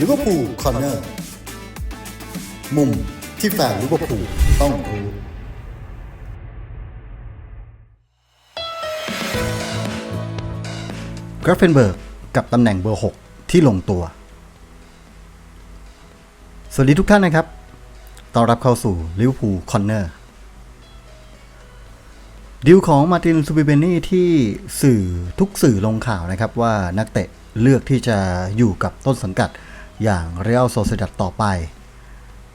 ลิเวอร์พูลคอร์เนอร์มุมที่แฟนลิเวอร์พูลต้องรู้กราฟเฟนเบิร์กกับตำแหน่งเบอร์ 6 ที่ลงตัว สวัสดีทุกท่านนะครับ ต้อนรับเข้าสู่ลิเวอร์พูลคอนเนอร์ดีลของมาตินซูบิเบนี่ที่สื่อทุกสื่อลงข่าวนะครับว่านักเตะเลือกที่จะอยู่กับต้นสังกัด อย่างเรอัลโซเซดัดต่อไป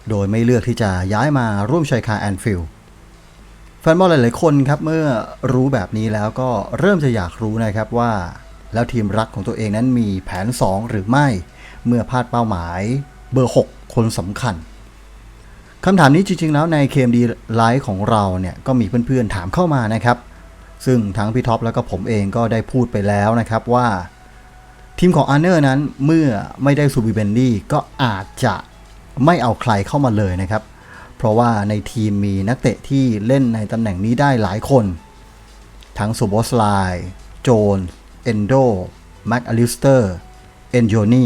โดยไม่เลือกที่จะย้ายมาร่วมชัยคาแอนฟิลด์แฟนบอลหลาย ๆ คนครับเมื่อรู้แบบนี้แล้วก็เริ่มจะอยากรู้นะครับว่า แล้วทีมรักของตัวเองนั้นมีแผน 2 หรือไม่ เมื่อพลาดเป้าหมายเบอร์ 6 คนสำคัญคำถามนี้จริง ๆ แล้วใน KMD ไลฟ์ของเราเนี่ยก็มีเพื่อน ๆ ถามเข้ามานะครับ ซึ่งทั้งพี่ท็อปแล้วก็ผมเองก็ได้พูดไปแล้วนะครับว่า ทีมของอาร์เนอร์นั้นเมื่อไม่ได้ซูบิเบนดี้ก็อาจจะไม่เอาใครเข้ามาเลยนะครับ เพราะว่าในทีมมีนักเตะที่เล่นในตำแหน่งนี้ได้หลายคน ทั้งซูบอสไลโจนเอนโดแม็กอลิสเตอร์เอนโจนี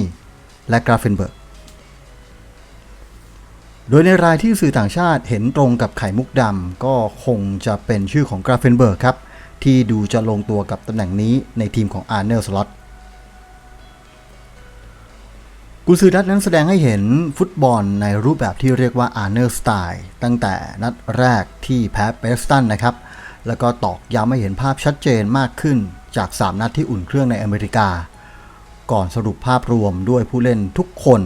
และกราฟเฟนเบิร์กโดยในรายที่สื่อต่างชาติเห็นตรงกับไข่มุกดำก็คงจะเป็นชื่อของกราฟเฟนเบิร์กครับ ที่ดูจะลงตัวกับตำแหน่งนี้ในทีมของอาร์เนอร์สล็อต กุซือนัดนั้นแสดงให้เห็นฟุตบอลในรูปแบบที่เรียกว่าอาร์เนอร์สไตล์ตั้งแต่นัดแรกที่แพ้เบสตันนะครับ แล้วก็ตอกย้ำให้เห็นภาพชัดเจนมากขึ้นจาก 3 นัดที่อุ่นเครื่องในอเมริกา ก่อนสรุปภาพรวมด้วยผู้เล่นทุกคน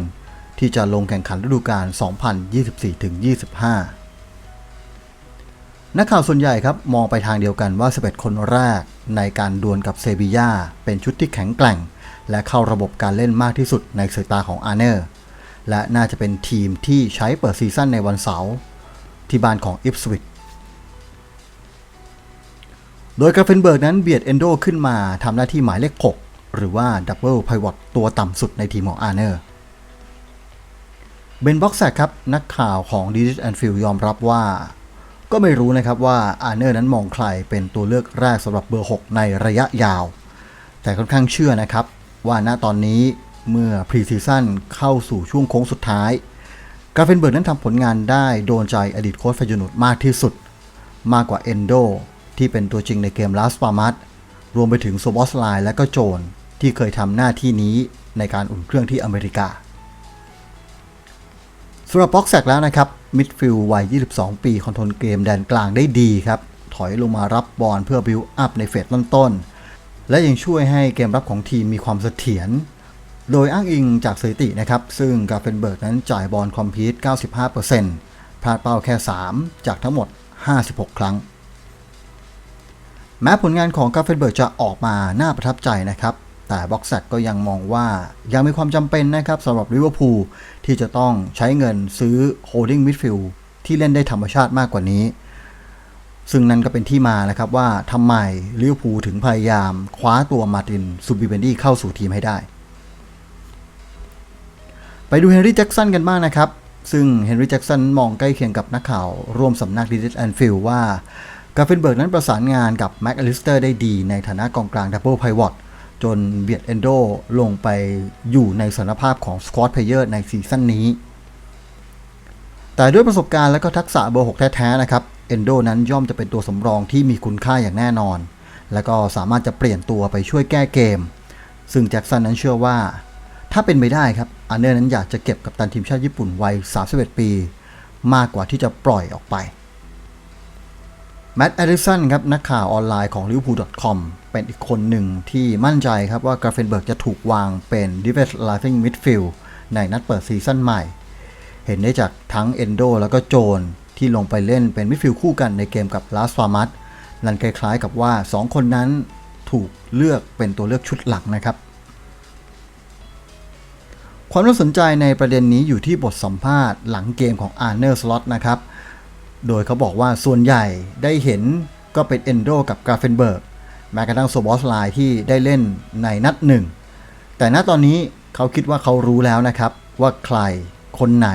ที่จะลงแข่งขันฤดูกาล 2024-25 นักข่าวส่วนใหญ่ครับมองไปทางเดียวกันว่า 11 คนแรกในการดวลกับเซบียาเป็นชุดที่แข็งแกร่ง และเข้าระบบการเล่นมากที่สุดในสายตาของอาร์เนอร์และน่าจะเป็นทีมที่ใช้เปิดซีซั่นในวันเสาร์ที่บ้านของอิฟสวิตโดยกราเฟนเบิร์กนั้นเบียดเอนโดขึ้นมาทำหน้าที่หมายเลข 6 หรือว่าดับเบิลไพวอตตัวต่ำสุดในทีมของอาร์เนอร์เบนบ็อกแซกครับ นักข่าวของดิจิแอนฟิลยอมรับว่า ก็ไม่รู้นะครับว่าอาร์เนอร์นั้นมองใครเป็นตัวเลือกแรกสำหรับเบอร์ 6 ในระยะยาว แต่ค่อนข้างเชื่อนะครับ ว่าณตอนนี้เมื่อพรีซีซั่นเข้าสู่ช่วงโค้งสุดท้าย กาเฟนเบิร์กนั้นทำผลงานได้โดนใจอดีตโค้ชฟยนุดมากที่สุด มากกว่าเอนโดที่เป็นตัวจริงในเกมลาสปามัตรวมไปถึงโซบอสไลและก็โจนที่เคยทำหน้าที่นี้ในการอุ่นเครื่องที่อเมริกาสำหรับบ็อกแซกแล้วนะครับ มิดฟิลด์วัย 22 ปีคอนโทรลเกมแดนกลางได้ดีครับ ถอยลงมารับบอลเพื่อบิวอัพในเฟสต้นๆ และยังช่วยให้เกมรับของทีมมีความเสถียร โดยอ้างอิงจากสถิตินะครับ ซึ่งกาเฟนเบิร์กนั้นจ่ายบอลคอมพีท95%พลาดเป้าแค่ 3 จากทั้งหมด 56 ครั้ง แม้ผลงานของกาเฟนเบิร์กจะออกมาน่าประทับใจนะครับ แต่บ็อกแซกก็ยังมองว่ายังมีความจำเป็นนะครับสำหรับลิเวอร์พูลที่จะต้องใช้เงินซื้อโฮลดิ้งมิดฟิลด์ที่เล่นได้ธรรมชาติมากกว่านี้ ซึ่งนั่นก็เป็นที่มานะครับว่าทำไมลิเวอร์พูลถึงพยายามคว้าตัวมาร์ตินซูบิเบนดี้เข้าสู่ทีมให้ได้ ไปดูเฮนรี่แจ็กสันกันบ้างนะครับ ซึ่งเฮนรี่แจ็กสันมองใกล้เคียงกับนักข่าว ร่วมสำนักดิจิทัลแอนฟิลว่ากาเฟนเบิร์กนั้นประสานงานกับแม็กอลิสเตอร์ได้ดีในฐานะกองกลางดับเบิลไพวอตจนเบียดเอนโดลงไปอยู่ในสถานภาพของสควอตเพเยอร์ในซีซั่นนี้ แต่ด้วยประสบการณ์และก็ทักษะเบอร์ 6 แท้ ๆ นะครับ อนโดนั้นย่อมจะเป็นตัวสำรองที่มีคุณค่าอย่างแน่นอน และก็สามารถจะเปลี่ยนตัวไปช่วยแก้เกม ซึ่งแจ็คสันนั้นเชื่อว่า ถ้าเป็นไปได้ครับอันเนอร์นั้นอยากจะเก็บกับตันทีมชาติญี่ปุ่นวัย 31 ปี มากกว่าที่จะปล่อยออกไปแมตต์แอดิสันครับนักข่าวออนไลน์ของ liverpool.com เป็นอีกคนหนึ่งที่มั่นใจครับว่ากราเฟนเบิร์กจะถูกวางเป็น defensive midfield ในนัดเปิดซีซั่นใหม่ เห็นได้จากทั้งเอนโดแล้วก็โจน ที่ลงไปเล่นเป็นมิดฟิลด์คู่กันในเกมกับลาสฟามัตนั่นคล้ายๆกับว่า 2 คนนั้นถูกเลือกเป็นตัวเลือกชุดหลักนะครับ ความน่าสนใจในประเด็นนี้อยู่ที่บทสัมภาษณ์หลังเกมของอาร์เนอร์สล็อตนะครับ โดยเขาบอกว่าส่วนใหญ่ได้เห็นก็เป็นเอนโดกับกราเฟนเบิร์กแม้กระทั่งโซบอสไลที่ได้เล่นในนัดหนึ่ง แต่ณตอนนี้เขาคิดว่าเขารู้แล้วนะครับ ว่าใครคนไหน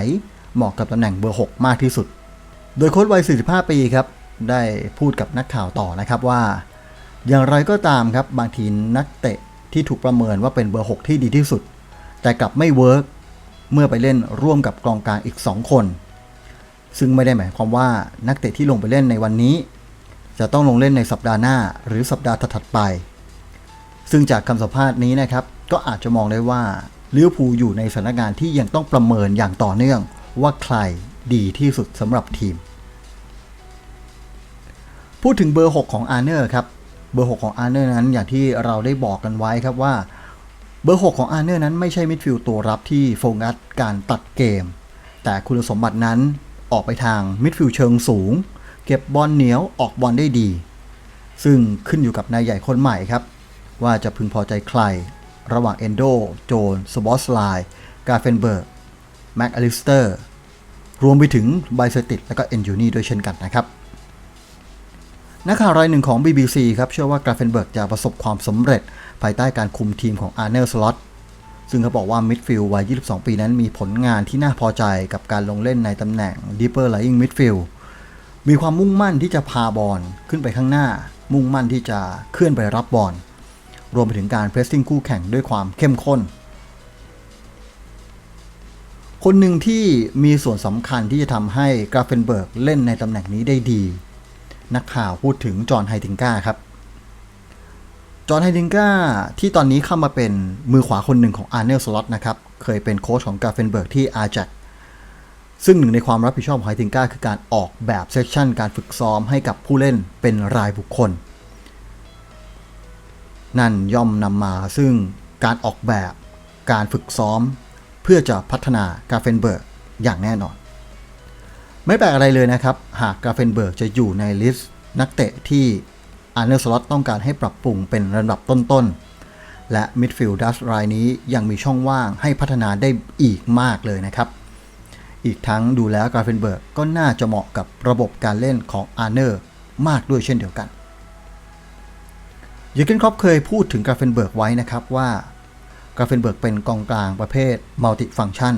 เหมาะกับตำแหน่งเบอร์ 6 มากที่สุด โดยโค้ชวัย 45 ปีครับ ได้พูดกับนักข่าวต่อนะครับว่า อย่างไรก็ตามครับ บางทีนักเตะที่ถูกประเมินว่าเป็นเบอร์ 6 ที่ดีที่สุด แต่กลับไม่เวิร์กเมื่อไปเล่นร่วมกับกองกลางอีก 2 คน ซึ่งไม่ได้หมายความว่านักเตะที่ลงไปเล่นในวันนี้ จะต้องลงเล่นในสัปดาห์หน้า หรือสัปดาห์ถัดๆไป ซึ่งจากคำสัมภาษณ์นี้นะครับ ก็อาจจะมองได้ว่าลิเวอร์พูลอยู่ในสถานการณ์ที่ยังต้องประเมินอย่างต่อเนื่องว่าใคร ดีที่สุดสำหรับทีม พูดถึงเบอร์ 6 ของอาร์เนอร์ครับ เบอร์ 6 ของอาร์เนอร์นั้นอย่างที่เราได้บอกกันไว้ครับว่า เบอร์ 6 ของอาร์เนอร์นั้นไม่ใช่มิดฟิลด์ตัวรับที่โฟกัสการตัดเกม แต่คุณสมบัตินั้นออกไปทางมิดฟิลด์เชิงสูง เก็บบอลเหนียวออกบอลได้ดี ซึ่งขึ้นอยู่กับนายใหญ่คนใหม่ครับ ว่าจะพึงพอใจใคร ระหว่างเอนโด โจนสบอสไลกาเฟนเบิร์กแม็กอลิสเตอร์ รวมไปถึงไบเซติดและก็เอนจูนี่ด้วยเช่นกันนะครับนักข่าวรายหนึ่งของ BBC ครับเชื่อว่ากราเฟนเบิร์กจะประสบความสำเร็จ ภายใต้การคุมทีมของอาร์เนอร์สล็อตซึ่งเขาบอกว่ามิดฟิลด์วัย 22 ปีนั้นมีผลงานที่น่าพอใจกับการลงเล่นในตำแหน่ง Deeper Lying Midfield มีความมุ่งมั่นที่จะพาบอลขึ้นไปข้างหน้า มุ่งมั่นที่จะเคลื่อนไปรับบอลรวมไปถึงการเพรสซิ่งคู่แข่งด้วยความเข้มข้น คนหนึ่งที่มีส่วนสำคัญที่จะทำให้กราเฟนเบิร์กเล่นในตำแหน่งนี้ได้ดี นักข่าวพูดถึงจอห์นไฮติงก้าครับ จอห์นไฮติงก้าที่ตอนนี้เข้ามาเป็นมือขวาคนหนึ่งของอาร์เนลสล็อตนะครับ เคยเป็นโค้ชของกราเฟนเบิร์กที่อาร์แจ็คซึ่งหนึ่งในความรับผิดชอบของไฮติงก้าคือการออกแบบเซสชั่นการฝึกซ้อมให้กับผู้เล่นเป็นรายบุคคล นั่นย่อมนำมาซึ่งการออกแบบการฝึกซ้อม เพื่อจะพัฒนากาเฟนเบิร์กอย่างแน่นอน ไม่แปลกอะไรเลยนะครับ หากกาเฟนเบิร์กจะอยู่ในลิสต์นักเตะที่อาร์เนลสล็อตต้องการให้ปรับปรุงเป็นระดับต้นๆ และมิดฟิลด์ดัสรายนี้ยังมีช่องว่างให้พัฒนาได้อีกมากเลยนะครับ อีกทั้งดูแล้วกาเฟนเบิร์กก็น่าจะเหมาะกับระบบการเล่นของอาร์เนอร์มากด้วยเช่นเดียวกันยูเกนครอปเคยพูดถึงกาเฟนเบิร์กไว้นะครับว่า กราเฟนเบิร์กเป็นกองกลางประเภทมัลติฟังชัน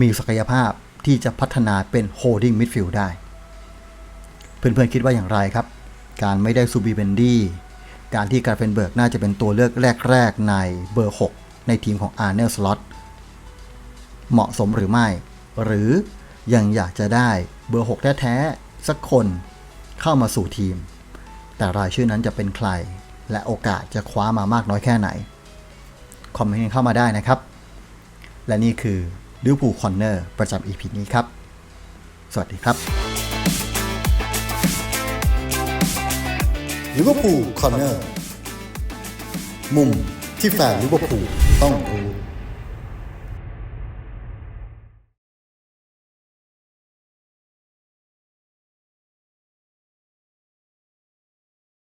มีศักยภาพที่จะพัฒนาเป็นโฮดดิ้งมิดฟิลด์ได้ เพื่อนๆคิดว่าอย่างไรครับ การไม่ได้ซูบีเบนดี้การที่กราเฟนเบิร์กน่าจะเป็นตัวเลือกแรก ๆ ในเบอร์ 6 ในทีมของอาร์เนลสล็อตเหมาะสมหรือไม่ หรือยังอยากจะได้เบอร์ 6 แท้ ๆ สักคนเข้ามาสู่ทีม แต่รายชื่อนั้นจะเป็นใคร และโอกาสจะคว้ามามากน้อยแค่ไหน คอมเมนต์เข้ามาได้นะครับ และนี่คือลิวพูคอนเนอร์ประจำ EP นี้ครับ สวัสดีครับลิวพูคอนเนอร์มุมที่แฟนลิวพูต้องรู้